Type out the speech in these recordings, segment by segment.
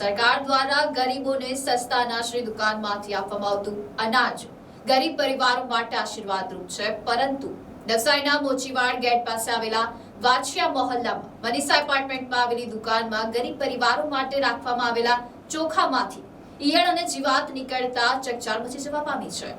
સરકાર દ્વારા ગરીબોને સસ્તા અનાજની દુકાનમાંથી આપવામાં આવતું અનાજ ગરીબ પરિવારો માટે આશીર્વાદરૂપ છે. પરંતુ નવસારીના મોચીવાડ ગેટ પાસે આવેલા વાછિયા મોહલ્લામાં મનીષા એપાર્ટમેન્ટમાં આવેલી દુકાનમાં ગરીબ પરિવારો માટે રાખવામાં આવેલા ચોખામાંથી ઈયળ અને જીવાત નીકળતા ચકચાર મચી જવા પામી છે.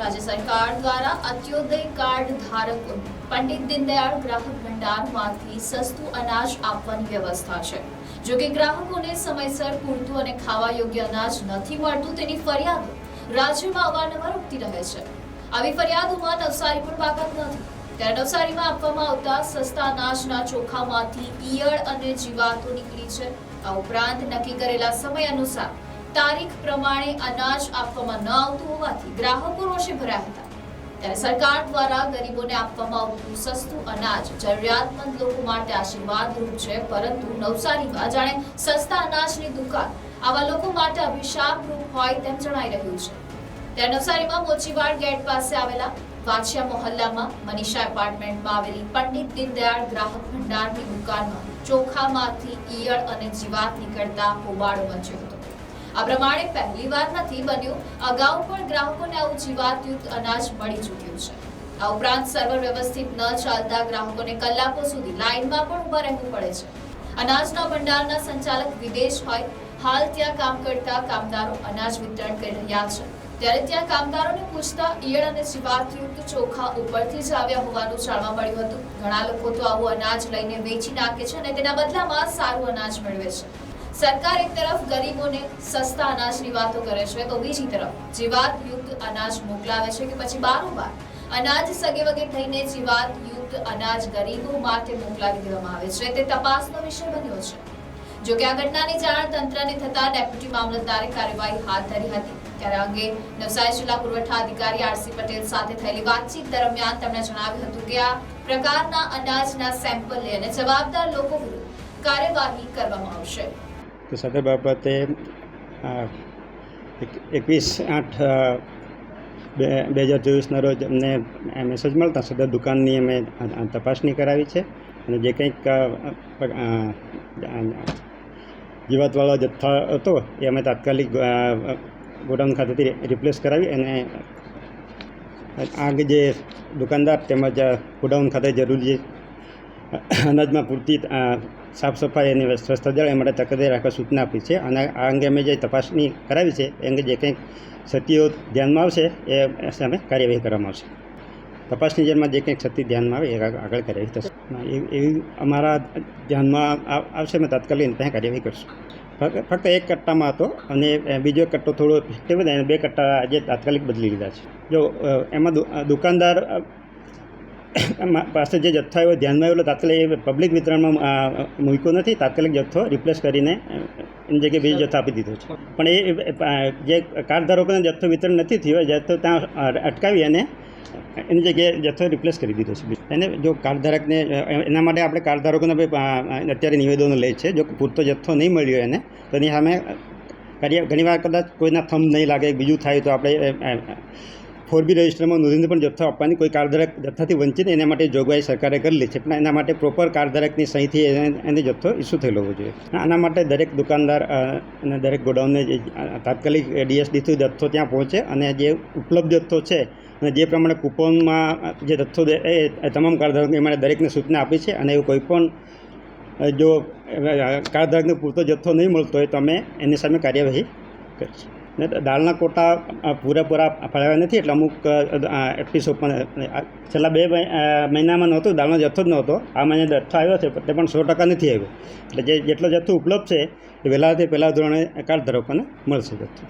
રાજ્ય સરકાર દ્વારા અંત્યોદય કાર્ડ ધારકો પંડિત દીનદયાળ ગ્રાહક ભંડારમાંથી સસ્તું અનાજ આપવાની વ્યવસ્થા છે. જો કે ગ્રાહકોને સમયસર પૂરતું અને ખાવા યોગ્ય અનાજ નથી મળતું, તેની ફરિયાદો રાજ્યમાં અવારનવાર ઉઠતી રહે છે. આવી ફરિયાદોમાં નવસારી પણ બાકાત નથી. ત્યારે નવસારીમાં આપવામાં આવતા સસ્તા અનાજના ચોખામાંથી ઈયળ અને જીવાતો નીકળી છે. આ ઉપરાંત નક્કી કરેલા સમય અનુસાર તારીખ પ્રમાણે અનાજ આપવામાં ન આવતું હોવાથી ગ્રાહકો રોષે ભરાયા હતા. સરકાર દ્વારા ગરીબોને આપવામાં આવતું સસ્તું અનાજ જરૂરિયાતમંદ લોકો માટે આશીર્વાદરૂપ છે, પરંતુ નવસારીમાં જાણે સસ્તા અનાજની દુકાન આવા લોકો માટે અભિશાપરૂપ હોય તેમ જણાઈ રહ્યું છે. ત્યારે નવસારીમાં મોચીવાડ ગેટ પાસે આવેલા વાછિયા મોહલ્લામાં મનીષા એપાર્ટમેન્ટમાં આવેલી પંડિત દીનદયાળ ગ્રાહક ભંડારની દુકાનમાં ચોખામાંથી ઈયળ અને જીવાત નીકળતા હોબાળો મચ્યો હતો. આ પ્રમાણે પહેલીવાર નથી બન્યું. અગાઉ પણ ગ્રાહકોને આવું જીવાતયુક્ત અનાજ મળી ચૂક્યું છે. આ ઉપરાંત સર્વર વ્યવસ્થિત ન ચાલતા ગ્રાહકોને કલાકો સુધી લાઇનમાં પણ ઊભા રહેવું પડે છે. અનાજના ભંડારના સંચાલક વિદેશ હોય, હાલ ત્યાં કામ કરતા કામદારો અનાજ વિતરણ કરી રહ્યા છે. ત્યારે ત્યાં કામદારોને પૂછતા ઈયળ અને જીવાતયુક્ત ચોખા ઉપરથી જ આવ્યા હોવાનું જાણવા મળ્યું હતું. ઘણા લોકો તો આવું અનાજ લઈને વેચી નાખે છે અને તેના બદલામાં સારું અનાજ મેળવે છે. સરકાર એક તરફ ગરીબોને સસ્તા અનાજની વાતો કરે છે તો બીજી તરફ જીવાતયુક્ત અનાજ મોકલાવે છે કે પછી બારોબાર અનાજ સગે વગે થઈને જીવાતયુક્ત અનાજ ગરીબો માટે મોકલાવી દેવામાં આવે છે તે તપાસનો વિષય બન્યો છે. જો કે આ ઘટનાની જાણ તંત્રને થતા ડેપ્યુટી મામલતદારે કાર્યવાહી હાથ ધરી હતી. ત્યારે અંગે નવસારી જિલ્લા પુરવઠા અધિકારી આરસી પટેલ સાથે થયેલી વાતચીત દરમિયાન તેમણે જણાવ્યું હતું કે આ પ્રકારના અનાજના સેમ્પલ લઈ અને જવાબદાર લોકો વિરુદ્ધ કાર્યવાહી કરવામાં આવશે. તો સદર બાબતે એકવીસ આઠ બે બે હજાર ચોવીસના રોજ અમને મેસેજ મળતા સદર દુકાનની અમે તપાસણી કરાવી છે અને જે કંઈક જીવાતવાળો જથ્થો હતો એ અમે તાત્કાલિક ગોડાઉન ખાતેથી રિપ્લેસ કરાવી અને આગ જે દુકાનદાર તેમજ ગોડાઉન ખાતે જરૂરી અનાજમાં પૂરતી સાફ સફાઈ અને સ્વચ્છતા જળ એ માટે તકેદારી રાખવા સૂચના આપી છે. અને આ અંગે અમે જે તપાસણી કરાવી છે, એ અંગે જે કંઈક ક્ષતિઓ ધ્યાનમાં આવશે, એ સામે કાર્યવાહી કરવામાં આવશે. તપાસની જેલમાં જે કંઈક ક્ષતિ ધ્યાનમાં આવે, એ આગળ કાર્યવાહી થશે. એવી અમારા ધ્યાનમાં આવશે, અમે તાત્કાલિક ત્યાં કાર્યવાહી કરશું. ફક્ત એક કટ્ટામાં હતો અને બીજો કટ્ટો થોડો ફેક્ટિવ અને બે કટ્ટા આજે તાત્કાલિક બદલી લીધા છે. જો એમાં દુકાનદાર પાસે જે જથ્થો આવ્યો ધ્યાનમાં આવ્યો તાત્કાલિક એ પબ્લિક વિતરણમાં મૂક્યો નથી. તાત્કાલિક જથ્થો રિપ્લેસ કરીને એની જગ્યાએ બીજો જથ્થો આપી દીધો છે. પણ એ જે જે કાર્ડધારકોને જથ્થો વિતરણ નથી થયો જથ્થો ત્યાં અટકાવી અને એની જગ્યાએ જથ્થો રિપ્લેસ કરી દીધો છે. એને જો કાર્ડધારકને ધારકને એના માટે આપણે કાર્ડધારકોને ધારકોને અત્યારે નિવેદનો લે છે. જો પૂરતો જથ્થો નહીં મળ્યો એને, તો એની સામે ઘણી ઘણીવાર કદાચ કોઈના થંભ નહીં લાગે, બીજું થાય તો આપણે ફોર બી રજિસ્ટરમાં નોંધીને પણ જથ્થો આપવાની કોઈ કારધારક જથ્થાથી વંચિત એના માટે જોગવાઈ સરકારે કરેલી છે. પણ એના માટે પ્રોપર કારધારકની સહીથી એને જથ્થો ઇસ્યુ થયેલો હોવો જોઈએ. આના માટે દરેક દુકાનદાર અને દરેક ગોડાઉનને તાત્કાલિક ડીએસડીથી જથ્થો ત્યાં પહોંચે અને જે ઉપલબ્ધ જથ્થો છે અને જે પ્રમાણે કૂપનમાં જે જથ્થો એ તમામ કાર્ડધારકને એ માટે દરેકને સૂચના આપી છે અને એવું કોઈ પણ જો કારધારકને પૂરતો જથ્થો નહીં મળતો હોય તો અમે એની સામે કાર્યવાહી કરીશું. ને દાળના કોટા પૂરેપૂરા ફળાવ્યા નથી. એટલે અમુક એપિસોડ પણ છેલ્લા બે મહિ- મહિનામાં નહોતું. દાળનો જથ્થો જ નહોતો. આ મહિને જથ્થો આવ્યો છે તે પણ સો ટકા નથી આવ્યો. એટલે જે, જેટલો જથ્થો ઉપલબ્ધ છે, એ વહેલાથી પહેલાં ધોરણે કાર્ડ ધારકોને મળશે જથ્થો.